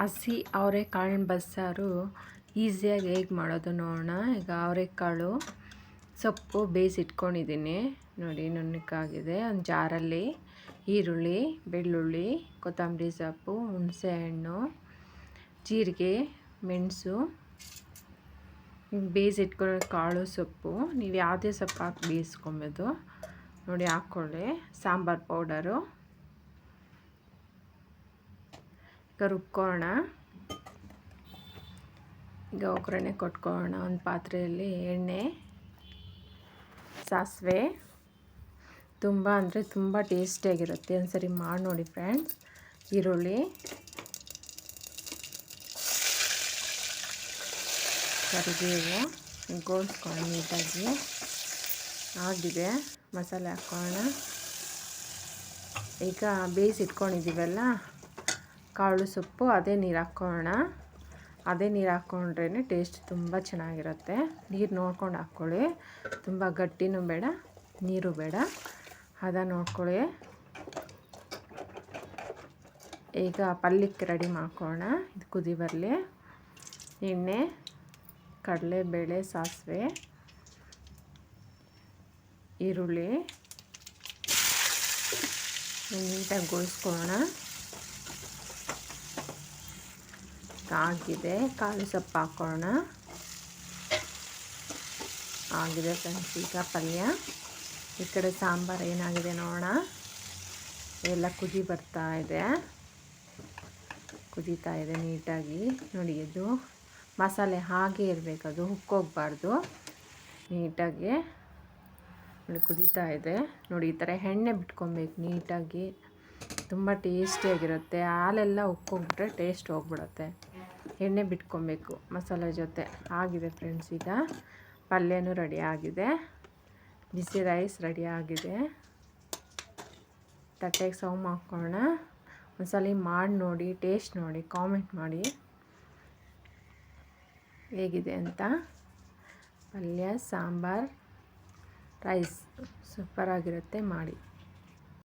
ಹಸಿ ಅವರೆಕಾಳಿನ ಬಸ್ಸಾರು ಈಸಿಯಾಗಿ ಹೇಗೆ ಮಾಡೋದು ನೋಡೋಣ. ಈಗ ಅವರೆಕಾಳು ಸೊಪ್ಪು ಬೇಯಿಸಿಟ್ಕೊಂಡಿದ್ದೀನಿ ನೋಡಿ ನುಣ್ಣಕ್ಕಾಗಿದೆ ಒಂದು ಜಾರಲ್ಲಿ ಈರುಳ್ಳಿ, ಬೆಳ್ಳುಳ್ಳಿ, ಕೊತ್ತಂಬರಿ ಸೊಪ್ಪು, ಹುಣಸೆಹಣ್ಣು, ಜೀರಿಗೆ, ಮೆಣಸು. ಬೇಯಿಸಿಟ್ಕೊಳ್ಳೋ ಕಾಳು ಸೊಪ್ಪು. ನೀವು ಯಾವುದೇ ಸೊಪ್ಪು ಹಾಕಿ ಬೇಯಿಸ್ಕೊಬೋದು. ನೋಡಿ, ಹಾಕ್ಕೊಳ್ಳಿ. ಸಾಂಬಾರು ಪೌಡರು ಈಗ ರುಬ್ಕೊಳ್ಳೋಣ ಈಗ ಒಗ್ಗರಣೆ ಕೊಟ್ಕೊಳ್ಳೋಣ ಒಂದು ಪಾತ್ರೆಯಲ್ಲಿ ಎಣ್ಣೆ, ಸಾಸಿವೆ. ತುಂಬ ಅಂದರೆ ತುಂಬ ಟೇಸ್ಟಿಯಾಗಿರುತ್ತೆ ಒಂದು ಸರಿ ಮಾಡಿ ನೋಡಿ ಫ್ರೆಂಡ್ಸ್. ಈರುಳ್ಳಿ. ಕರಿಬೇವು. ಗೋಲ್ಸ್ಕೊಳ್ಳೋಣ ನೀಟಾಗಿ. ಆಗಿದೆ. ಮಸಾಲೆ ಹಾಕ್ಕೊಳ್ಳೋಣ ಈಗ ಬೇಯಿಸಿಟ್ಕೊಂಡಿದ್ದೀವಲ್ಲ? ಕಾಳು ಸೊಪ್ಪು, ಅದೇ ನೀರು ಹಾಕ್ಕೋಣ ಅದೇ ನೀರು ಹಾಕ್ಕೊಂಡ್ರೇ ಟೇಸ್ಟ್ ತುಂಬ ಚೆನ್ನಾಗಿರುತ್ತೆ. ನೀರು ನೋಡ್ಕೊಂಡು ಹಾಕ್ಕೊಳ್ಳಿ ತುಂಬ ಗಟ್ಟಿನೂ ಬೇಡ, ನೀರು ಬೇಡ. ಹದ ನೋಡ್ಕೊಳ್ಳಿ. ಈಗ ಪಲ್ಯಕ್ಕೆ ರೆಡಿ ಮಾಡ್ಕೊಳ್ಳೋಣ. ಇದು ಕುದಿ ಬರಲಿ. ಎಣ್ಣೆ, ಕಡಲೆಬೇಳೆ, ಸಾಸಿವೆ, ಈರುಳ್ಳಿ, ನೀಟಾಗಿ ಗೋಳಿಸ್ಕೊಳ್ಳೋಣ. ಆಗಿದೆ. ಕಾಳು ಸೊಪ್ಪು ಹಾಕೋಣ. ಆಗಿದೆ ಫ್ರೆಂಡ್ಸ್ ಈಗ ಪಲ್ಯ. ಈ ಕಡೆ ಸಾಂಬಾರು ಏನಾಗಿದೆ ನೋಡೋಣ. ಎಲ್ಲ ಕುದಿ ಬರ್ತಾ ಇದೆ. ಕುದೀತಾ ಇದೆ ನೀಟಾಗಿ. ನೋಡಿ, ಇದು ಮಸಾಲೆ ಹಾಗೆ ಇರಬೇಕು. ಅದು ಹುಕ್ಕೋಗ್ಬಾರ್ದು. ನೀಟಾಗಿ ನೋಡಿ, ಕುದೀತಾ ಇದೆ. ನೋಡಿ, ಈ ಥರ ಎಣ್ಣೆ ಬಿಟ್ಕೊಬೇಕು ನೀಟಾಗಿ. ತುಂಬ ಟೇಸ್ಟಿಯಾಗಿರುತ್ತೆ. ಹಾಲೆಲ್ಲ ಉಕ್ಕೋಗ್ಬಿಟ್ರೆ ಟೇಸ್ಟ್ ಹೋಗ್ಬಿಡುತ್ತೆ. ಎಣ್ಣೆ ಬಿಟ್ಕೊಬೇಕು ಮಸಾಲೆ ಜೊತೆ. ಆಗಿದೆ ಫ್ರೆಂಡ್ಸ್ ಈಗ ಪಲ್ಯನೂ ರೆಡಿ ಆಗಿದೆ. ಬಿಸಿ ರೈಸ್ ರೆಡಿ ಆಗಿದೆ. ತಟ್ಟೆಗೆ ಸೌಮ್ ಹಾಕ್ಕೊಳ್ಳೋಣ. ಒಂದ್ಸಲ ಮಾಡಿ ನೋಡಿ ಟೇಸ್ಟ್ ನೋಡಿ ಕಾಮೆಂಟ್ ಮಾಡಿ. ಹೇಗಿದೆ ಅಂತ. ಪಲ್ಯ, ಸಾಂಬಾರು ರೈಸ್ ಸೂಪರಾಗಿರುತ್ತೆ ಮಾಡಿ.